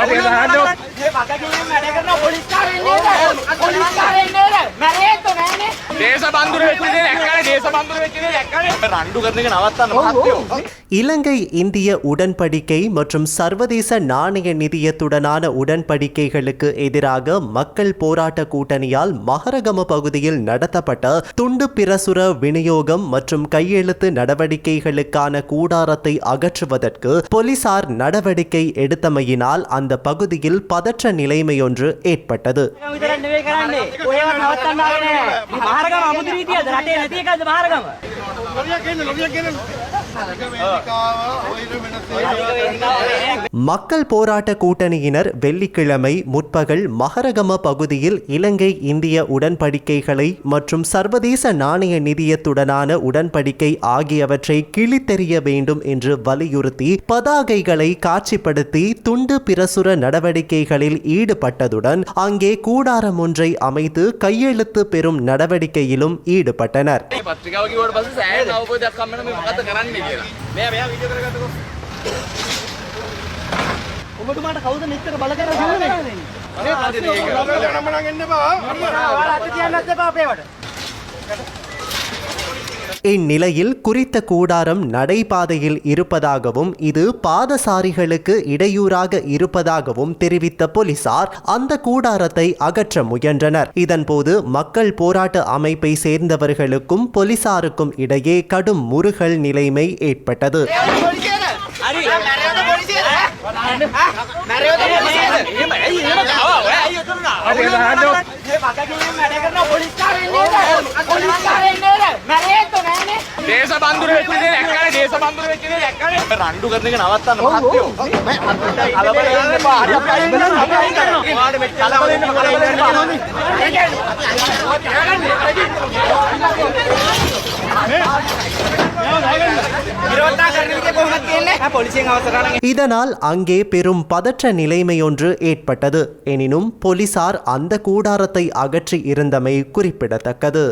अरे हाँ, हाँ, हाँ। இலங்கை இந்திய உடன்படிக்கை மற்றும் சர்வதேச நாணய நிதியத்துடனான உடன்படிக்கைகளுக்கு எதிராக மக்கள் போராட்ட கூட்டணியால் மகரகம பகுதியில் நடத்தப்பட்ட துண்டு பிரசுர விநியோகம் மற்றும் கையெழுத்து நடவடிக்கைகளுக்கான கூடாரத்தை அகற்றுவதற்கு போலீசார் நடவடிக்கை எடுத்தமையினால் அந்த பகுதியில் பதற்ற நிலைமையொன்று ஏற்பட்டது. අග්‍රීතියද රටේ නැති එකද බාරගම? ලොරියක් ගේන්න ලොරියක් ගේන්න. மக்கள் போராட்ட கூட்டணியினர் வெள்ளிக்கிழமை முற்பகல் மகரகம பகுதியில் இலங்கை இந்திய உடன்படிக்கைகளை மற்றும் சர்வதேச நாணய நிதியத்துடனான உடன்படிக்கை ஆகியவற்றை கிழித்தெறிய வேண்டும் என்று வலியுறுத்தி பதாகைகளை காட்சிப்படுத்தி துண்டு பிரசுர நடவடிக்கைகளில் ஈடுபட்டதுடன் அங்கே கூடாரம் ஒன்றை அமைத்து கையெழுத்து பெறும் நடவடிக்கையிலும் ஈடுபட்டனர். මේ පත්‍රිකාව කිව්වට පස්සේ සෑහෙන අවබෝධයක් හම්බ වෙනවා මේ මොකද්ද කරන්නේ කියලා මෙයා මෙයා වීඩියෝ කරගන්නකෝ ඔබතුමාට කවුද මෙච්චර බල කරලා දුන්නේ? මේ ප්‍රශ්නේ ඒක ඔයාලා අත තියන්නත් එපා අපේවට. இந்நிலையில் குறித்த கூடாரம் நடைபாதையில் இருப்பதாகவும் இது பாதசாரிகளுக்கு இடையூறாக இருப்பதாகவும் தெரிவித்த போலீசார் அந்த கூடாரத்தை அகற்ற முயன்றனர் இதன்போது மக்கள் போராட்ட அமைப்பை சேர்ந்தவர்களுக்கும் போலீசாருக்கும் இடையே கடும் முறுகல் நிலைமை ஏற்பட்டது දේශ බන්දුර වෙච්චේ දැක්කනේ දේශ බන්දුර වෙච්චේ දැක්කනේ රණ්ඩු කරන එක නවත්තන්න මහත්තයෝ මේ කලබල වෙන්න එපා හරි අපි අයින් කරනවා අපි අයින් කරනවා වාඩ මේ කලබල වෙන්න කලබල වෙන්න එපා මේ මේ இதனால் அங்கே பெரும் பதற்ற நிலைமையொன்று ஏற்பட்டது. எனினும் போலீசார் அந்த கூடாரத்தை அகற்றி இருந்தமை குறிப்பிடத்தக்கது.